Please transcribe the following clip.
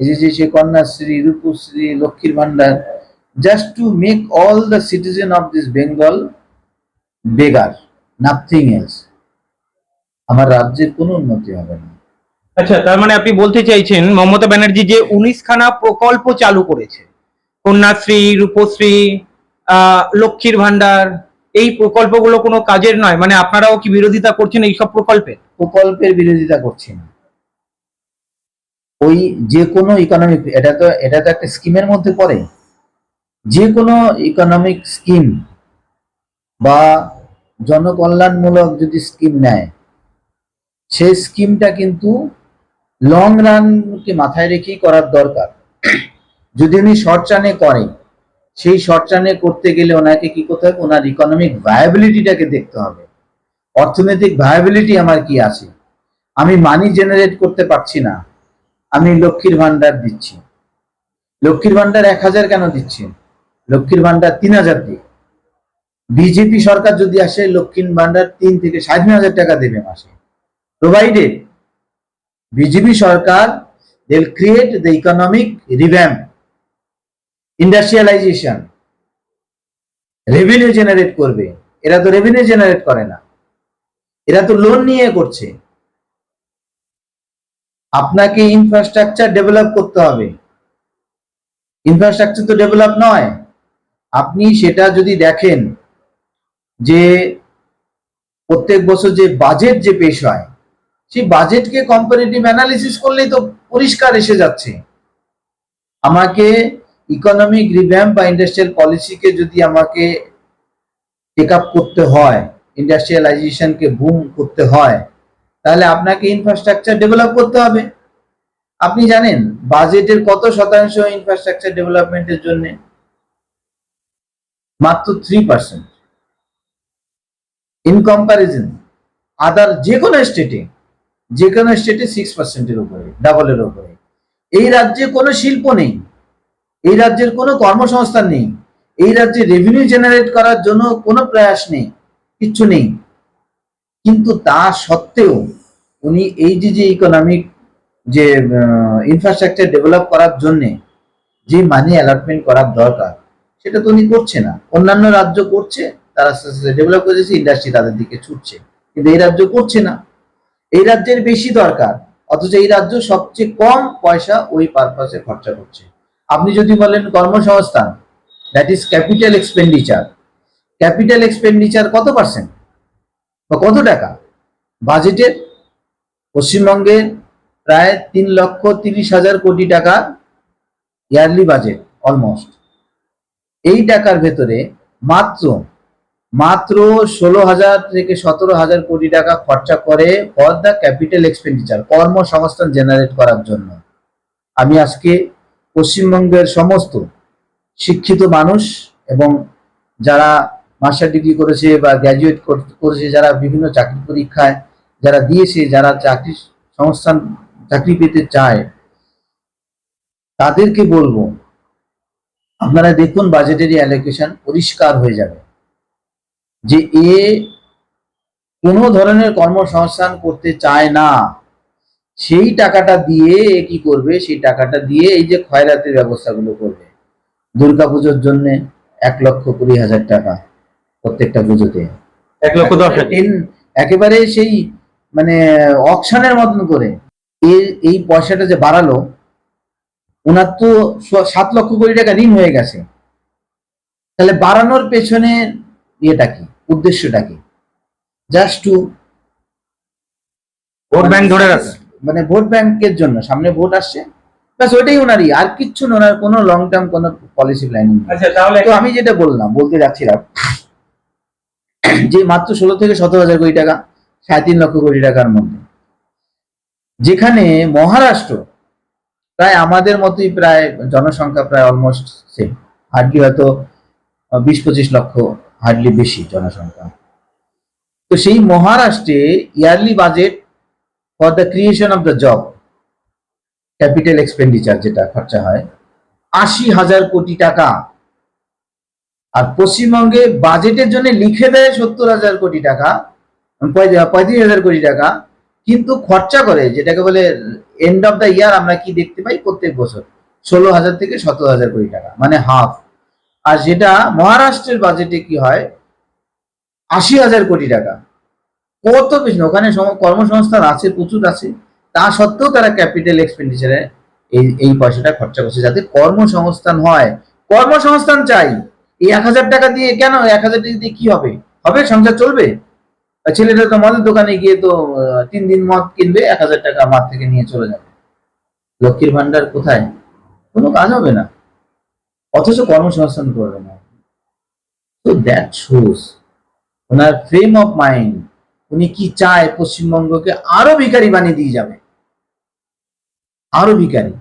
যে যে কন্যাশ্রী রূপশ্রী লক্ষ্মীর ভান্ডার just to make all the citizen of this Bengal beggar nothing else আমার রাজ্যের কোনো উন্নতি হবে না। আচ্ছা তার মানে আপনি বলতে চাইছেন মমতা ব্যানার্জি যে উনিশ খানা প্রকল্প চালু করেছে কন্যাশ্রী রূপশ্রী আহ, লক্ষ্মীর ভান্ডার এই প্রকল্পগুলো কোনো কাজের নয় মানে আপনারাও কি বিরোধিতা করছেন এইসব প্রকল্পে? প্রকল্পের বিরোধিতা করছি না। ওই যে কোনো ইকোনমিক এটা তো এটা তো একটা স্কিমের মধ্যে পড়ে। যে কোনো ইকোনমিক স্কিম বা জনকল্যাণমূলক যদি স্কিম নেয় সেই স্কিমটা কিন্তু লং রানকে মাথায় রেখেই করার দরকার। যদি উনি শর্ট রানে করে, সেই শর্ট রানে করতে গেলে ওনাকে কি করতে হবে? ওনার ইকোনমিক ভায়াবিলিটিটাকে দেখতে হবে। অর্থনৈতিক ভায়াবিলিটি আমার কি আছে? আমি মানি জেনারেট করতে পারছি না। আমি লক্ষ্মীর ভান্ডার দিচ্ছি। লক্ষ্মীর ভান্ডার এক হাজার কেন দিচ্ছি? লক্ষ্মীর ভান্ডার তিন হাজার দিই বিজেপি সরকার যদি আসে, লক্ষ্মীর ভান্ডার তিন থেকে সাড়ে তিন হাজার টাকা দেবে মাসে। প্রোভাইডেড বিজেপি সরকার, they'll create the economic revamp industrialisation revenue generate করবে। এরা তো রেভিনিউ জেনারেট করে না। এরা তো লোন নিয়ে করছে। আপনাকে ইনফ্রাস্ট্রাকচার ডেভেলপ করতে হবে। ইনফ্রাস্ট্রাকচার তো ডেভেলপ নয়। আপনি সেটা যদি দেখেন যে প্রত্যেক বছর যে বাজেট যে পেশ হয়, সেই বাজেটকে কম্পারেটিভ অ্যানালিসিস করলেই তো পরিষ্কার এসে যাচ্ছে। আমাকে ইকোনমিক রিভ্যাম্প বা ইন্ডাস্ট্রিয়াল পলিসিকে যদি আমাকে টেক আপ করতে হয় ইন্ডাস্ট্রিয়ালাইজেশনকে বুম করতে হয় তাহলে আপনাকে ইনফ্রাস্ট্রাকচার ডেভেলপ করতে হবে। আপনি জানেন বাজেটের কত শতাংশ ইনফ্রাস্ট্রাকচার ডেভেলপমেন্টের জন্য? মাত্র three percent in comparison other যে কোনো স্টেটে যে কোনো স্টেটে সিক্স পার্সেন্টের উপরে ডাবলের উপরে। এই রাজ্যে কোনো শিল্প নেই, এই রাজ্যের কোনো কর্মসংস্থান নেই, এই রাজ্যে রেভিনিউ জেনারেট করার জন্য কোনো প্রয়াস নেই, কিচ্ছু নেই। কিন্তু তা সত্ত্বেও উনি এই যে যে ইকোনমিক যে ইনফ্রাস্ট্রাকচার ডেভেলপ করার জন্য যে মানি অ্যালটমেন্ট করার দরকার, সেটা তো উনি করছে না। অন্যান্য রাজ্য করছে, তারা ডেভেলপ করেছে ইন্ডাস্ট্রি তাদের দিকে ছুটছে। কিন্তু এই রাজ্য করছে না। এই রাজ্যের বেশি দরকার, অথচ এই রাজ্য সবচেয়ে কম পয়সা ওই পারপাসে খরচা করছে। আপনি যদি বলেন কর্মসংস্থান that is capital expenditure capital expenditure কত পার্সেন্ট বা কত টাকা? বাজেটের পশ্চিমবঙ্গের প্রায় তিন লক্ষ তিরিশ হাজার কোটি টাকা ইয়ারলি বাজেট অলমোস্ট এই টাকার ভেতরে মাত্র মাত্র ষোলো হাজার থেকে সতেরো হাজার কোটি টাকা খরচা করে ফর দ্য ক্যাপিটাল এক্সপেন্ডিচার কর্মসংস্থান জেনারেট করার জন্য। আমি আজকে পশ্চিমবঙ্গের সমস্ত শিক্ষিত মানুষ এবং যারা মাস্টার ডিগ্রি করেছে বা গ্র্যাজুয়েট করেছে, যারা বিভিন্ন চাকরি পরীক্ষায় যারা দিয়েছে, যারা চাকরি সংস্থান, চাকরি পেতে চায়, তাদেরকে বলব, আপনারা দেখুন বাজেটের অ্যালোকেশন পরিষ্কার হয়ে যাবে। যে এ কোনো ধরনের কর্মসংস্থান করতে চায় না, সেই টাকাটা দিয়ে এ কি করবে? সেই টাকাটা দিয়ে এই যে খয়রাতের ব্যবস্থাগুলো করবে। দুর্গাপুজোর জন্য এক লক্ষ কুড়ি হাজার টাকা। প্রত্যেকটা পুজোতে। এক লক্ষ দশ একেবারে সেই মানে অকশনের মতন করে। এই পয়সাটা যে বাড়ালো ওনার তো সাত লক্ষ কোটি টাকা ঋণ হয়ে গেছে। তাহলে বাড়ানোর পেছনে ইয়েটা কি? উদ্দেশ্যটা কি? জাস্ট টু ভোট ব্যাংক ধরে রাখা। মানে ভোট ব্যাংকের জন্য সামনে ভোট আসছে। ব্যাস ওইটাই ওনারই। আর কিচ্ছু না ওনার কোনো লং টার্ম কোনো পলিসি প্ল্যানিং আচ্ছা তাহলে তো আমি যেটা বললাম বলতে যাচ্ছিলাম যে মাত্র ষোলো থেকে সতেরো হাজার কোটি টাকা, সাড়ে তিন লক্ষ কোটি টাকার মধ্যে। যেখানে মহারাষ্ট্র প্রায় আমাদের মতোই প্রায় জনসংখ্যা প্রায় অলমোস্ট সেম হার্ডলি হয়তো বিশ পঁচিশ লক্ষ হার্ডলি বেশি জনসংখ্যা। তো সেই মহারাষ্ট্রে yearly budget for the creation of the job capital expenditure যেটা খরচা হয়, আশি হাজার কোটি টাকা। আর পশ্চিমবঙ্গে বাজেটের জন্য লিখে দেয় সত্তর হাজার কোটি টাকা পঁয়- পঁয়ত্রিশ হাজার কোটি টাকা, কিন্তু খরচা করে, যেটাকে বলে এন্ড অফ দ্য ইয়ার আমরা কি দেখতে পাই প্রত্যেক বছর? ষোলো হাজার থেকে সতেরো হাজার কোটি টাকা মানে হাফ আর যেটা মহারাষ্ট্রের বাজেটে কি হয়? আশি হাজার কোটি টাকা। কত বেশি ওখানে কর্মসংস্থান আছে, প্রচুর আছে। তা সত্ত্বেও তারা ক্যাপিটাল এক্সপেন্ডিচারে এই এই পয়সাটা খরচা করছে, যাতে কর্মসংস্থান হয়। কর্মসংস্থান চাই। এক হাজার টাকা দিয়ে কেন? এক হাজার টাকা দিয়ে কি হবে? হবে? সংসার চলবে? ছেলেটা তো মদের দোকানে গিয়ে তো তিন দিন মদ কিনবে, এক হাজার টাকা মার থেকে নিয়ে চলে যাবে। লক্ষ্মীর ভান্ডার কোথায়? কোনো কাজ হবে না। অথচ কর্মসংস্থান করবে না। তো দ্যাট শোজ ওনার ফ্রেম অফ মাইন্ড উনি কি চায়? পশ্চিমবঙ্গকে আরও ভিখারি বানিয়ে দিয়ে যাবে। আরও ভিখারি।